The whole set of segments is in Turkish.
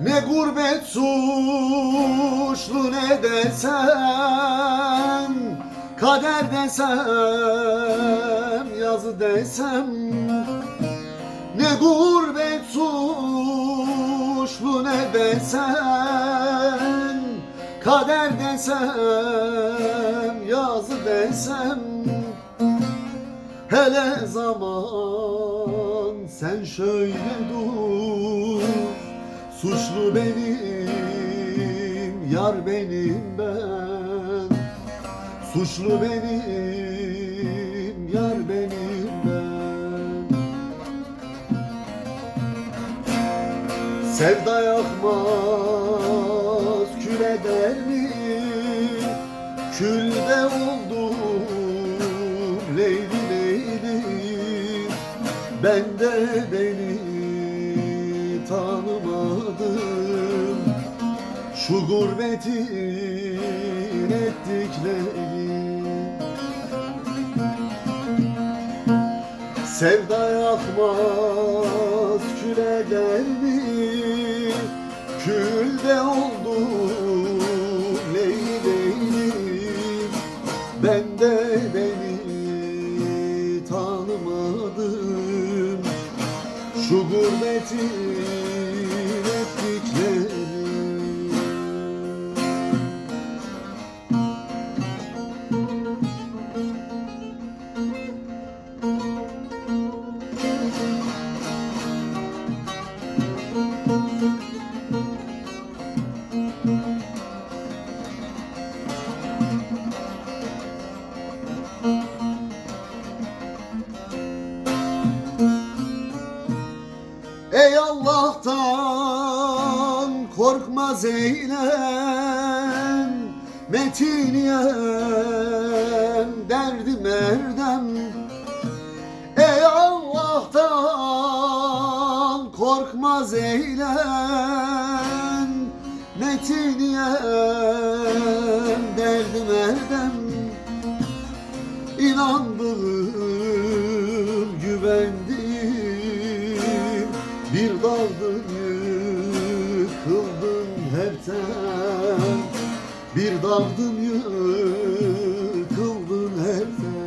Ne gurbet suçlu ne desem Kader desem yazı desem Ne gurbet suçlu ne desem. Kader desem yazı desem Hele zaman sen şöyle dur. Suçlu benim, yar benim ben. Suçlu benim, Sevda yakmaz, kül eder mi? Külde oldum, leyli leyli Ben de beni tanımadım Şu gurbetin ettikleri Sevda yakmaz kül eder mi? Külde leyli leyli Ben de beni tanımadım. Şu gurbetin Ey Allah'tan korkma Zeynep Metiniyem derdim erdem Ey Allah'tan korkma Zeynep Metiniyem derdim erdem İnandım, güvendim Bir daldın yıkıldın hepten Bir daldın yıkıldın hepten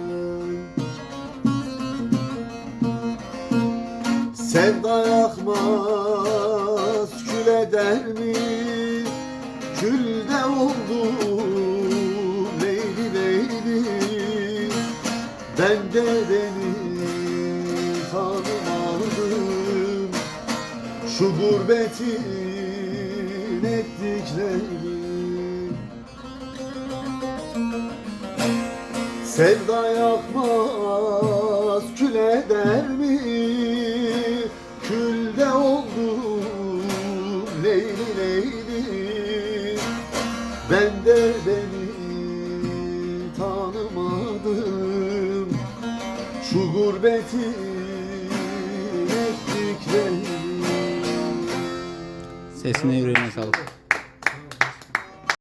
Sevda yakmaz kül eder mi? Külde oldu leyli leyli. Ben de beni Şu gurbetin ettikleri Sevda yakmaz kül eder mi? Külde oldu leyli leyli Ben de beni tanımadım Şu gurbetin Hepsine yüreğine sağlık.